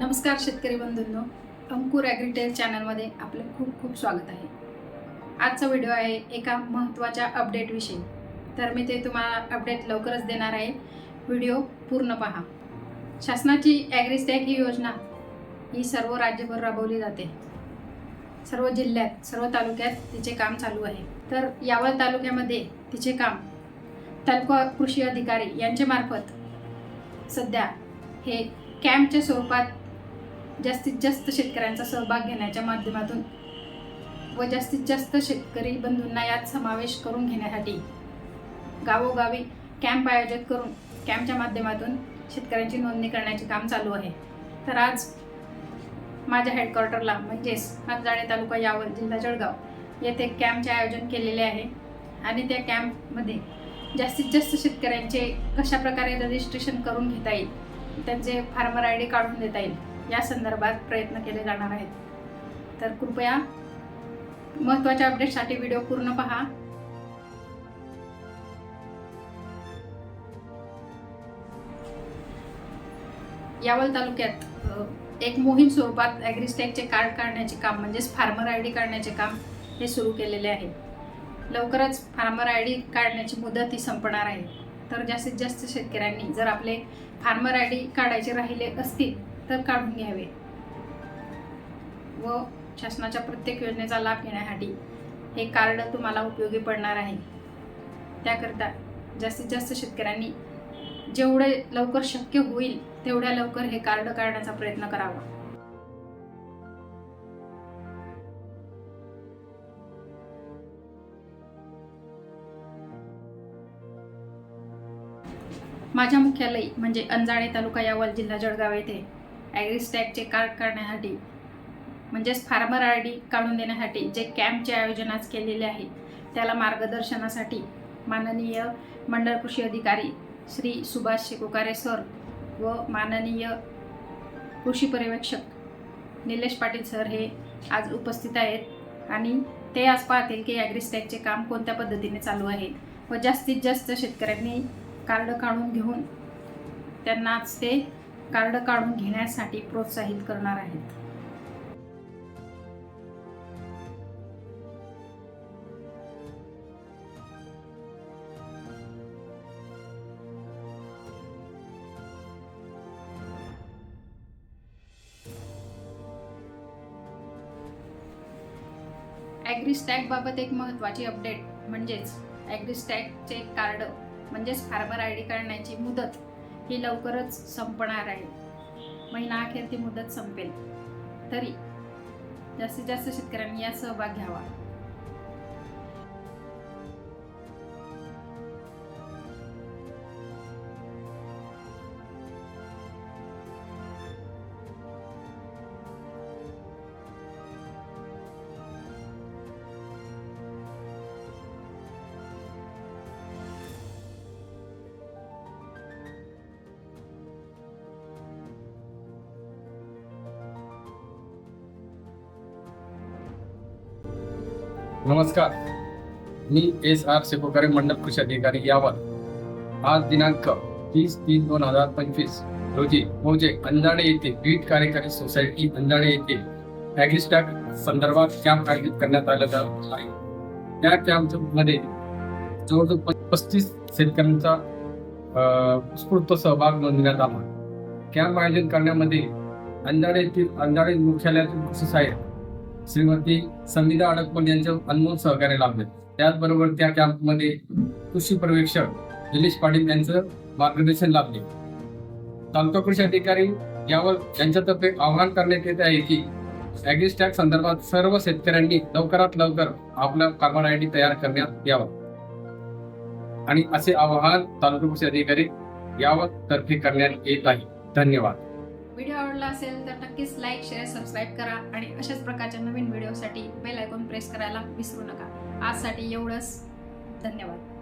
नमस्कार शेतकरी बंधूंनो. अंकुर ॲग्रिटेल चॅनलमध्ये आपलं खूप खूप स्वागत आहे. आजचा व्हिडिओ आहे एका महत्त्वाच्या अपडेटविषयी तर मी ते तुम्हाला अपडेट लवकरच देणार आहे. व्हिडिओ पूर्ण पहा. शासनाची ॲग्रिस्टॅक ही योजना ही सर्व राज्यभर राबवली जाते. सर्व जिल्ह्यात सर्व तालुक्यात तिचे काम चालू आहे. तर यावल तालुक्यामध्ये तिचे काम तालुका कृषी अधिकारी यांच्यामार्फत सध्या हे कॅम्पच्या स्वरूपात जास्तीत जास्त शेतकऱ्यांचा सहभाग घेण्याच्या माध्यमातून व जास्तीत जास्त शेतकरी बंधूंना यात समावेश करून घेण्यासाठी गावोगावी कॅम्प आयोजित करून कॅम्पच्या माध्यमातून शेतकऱ्यांची नोंदणी करण्याचे काम चालू आहे. तर आज माझ्या हेडक्वार्टरला म्हणजेच हातजाळे तालुका यावर जिल्हा जळगाव येथे कॅम्पचे आयोजन केलेले आहे आणि त्या कॅम्पमध्ये जास्तीत जास्त शेतकऱ्यांचे कशा प्रकारे रजिस्ट्रेशन करून घेता येईल त्यांचे फार्मर आय डी काढून देता येईल या संदर्भात प्रयत्न केले जाणार आहेत. तर कृपया महत्त्वाच्या अपडेटसाठी व्हिडिओ पूर्ण पहा. यावल तालुक्यात एक मोहीम स्वरूपात ॲग्रिस्टॅकचे कार्ड काढण्याचे काम म्हणजेच फार्मर आय डी काढण्याचे काम हे सुरू केलेले आहे. लवकरच फार्मर आय डी काढण्याची मुदत ही संपणार आहे. तर जास्तीत जास्त शेतकऱ्यांनी जर आपले फार्मर आय डी काढायचे राहिले असतील तर काढून घ्यावे. व शासनाच्या प्रत्येक योजनेचा लाभ घेण्यासाठी हे कार्ड तुम्हाला उपयोगी पडणार आहे. त्याकरता जास्तीत जास्त शेतकऱ्यांनी जेवढे लवकर शक्य होईल तेवढ्या लवकर हे कार्ड काढण्याचा प्रयत्न करावा. माझ्या मुख्यालय म्हणजे अंजाणे तालुका यावल जिल्हा जळगाव येथे ॲग्रिस्टॅगचे कार्ड काढण्यासाठी म्हणजेच फार्मर आय डी काढून देण्यासाठी जे कॅम्पचे आयोजन आज केलेले आहे त्याला मार्गदर्शनासाठी माननीय मंडळ कृषी अधिकारी श्री सुभाष शेकोकारे सर व माननीय कृषी पर्यवेक्षक निलेश पाटील सर हे आज उपस्थित आहेत आणि ते आज पाहतील की ॲग्रिस्टॅगचे काम कोणत्या पद्धतीने चालू आहे व जास्तीत जास्त शेतकऱ्यांनी कार्ड काढून घेऊन त्यांनाच ते कार्ड काढून घेण्यासाठी प्रोत्साहित करणार आहेत. ॲग्रिस्टॅगबाबत एक महत्त्वाची अपडेट म्हणजेच ॲग्रीस्टॅगचे कार्ड म्हणजेच फार्मर आय डी काढण्याची मुदत ही लवकरच संपणार आहे. महिना अखेर ती मुदत संपेल. तरी जास्तीत जास्त शेतकऱ्यांनी यात सहभाग घ्यावा. नमस्कार. मी एस आर सेपोकारे मंडल कृषी अधिकारी यावर आज दिनांक तीस तीन दोन हजार पंचवीस रोजी म्हणजे अंजाणे येथे बीट कार्यकारी सोसायटी अंजाणे येथे ॲग्रिस्टॅक संदर्भात कॅम्प आयोजित करण्यात आलेला आहे. त्या कॅम्पमध्ये जवळजवळ पस्तीस शेतकऱ्यांचा अं, उत्स्फूर्त सहभाग नोंदवण्यात आला. कॅम्प आयोजन करण्यामध्ये अंजाणे येथील अंजाणे मुख्यालयातील कृषी साहेब श्रीमती संगीता अडकपण यांचे अनमोल सहकार्य लाभले. त्याचबरोबर त्या कॅम्पमध्ये कृषी पर्यवेक्षक निलेश पाटील यांचं मार्गदर्शन लाभले. तालुका कृषी अधिकारी यावर यांच्यातर्फे आवाहन करण्यात येत आहे की ॲग्रिस्टॅक संदर्भात सर्व शेतकऱ्यांनी लवकरात लवकर आपला कार्बन आय डी तयार करण्यात यावं. आणि असे आवाहन तालुका कृषी अधिकारी यावर तर्फे करण्यात येत आहे. धन्यवाद. व्हिडिओ आवडला असेल तर नक्कीच लाईक शेअर सबस्क्राईब करा आणि अशाच प्रकारच्या नवीन व्हिडिओसाठी बेल आयकॉन प्रेस करायला विसरू नका. आजसाठी एवढंच. धन्यवाद.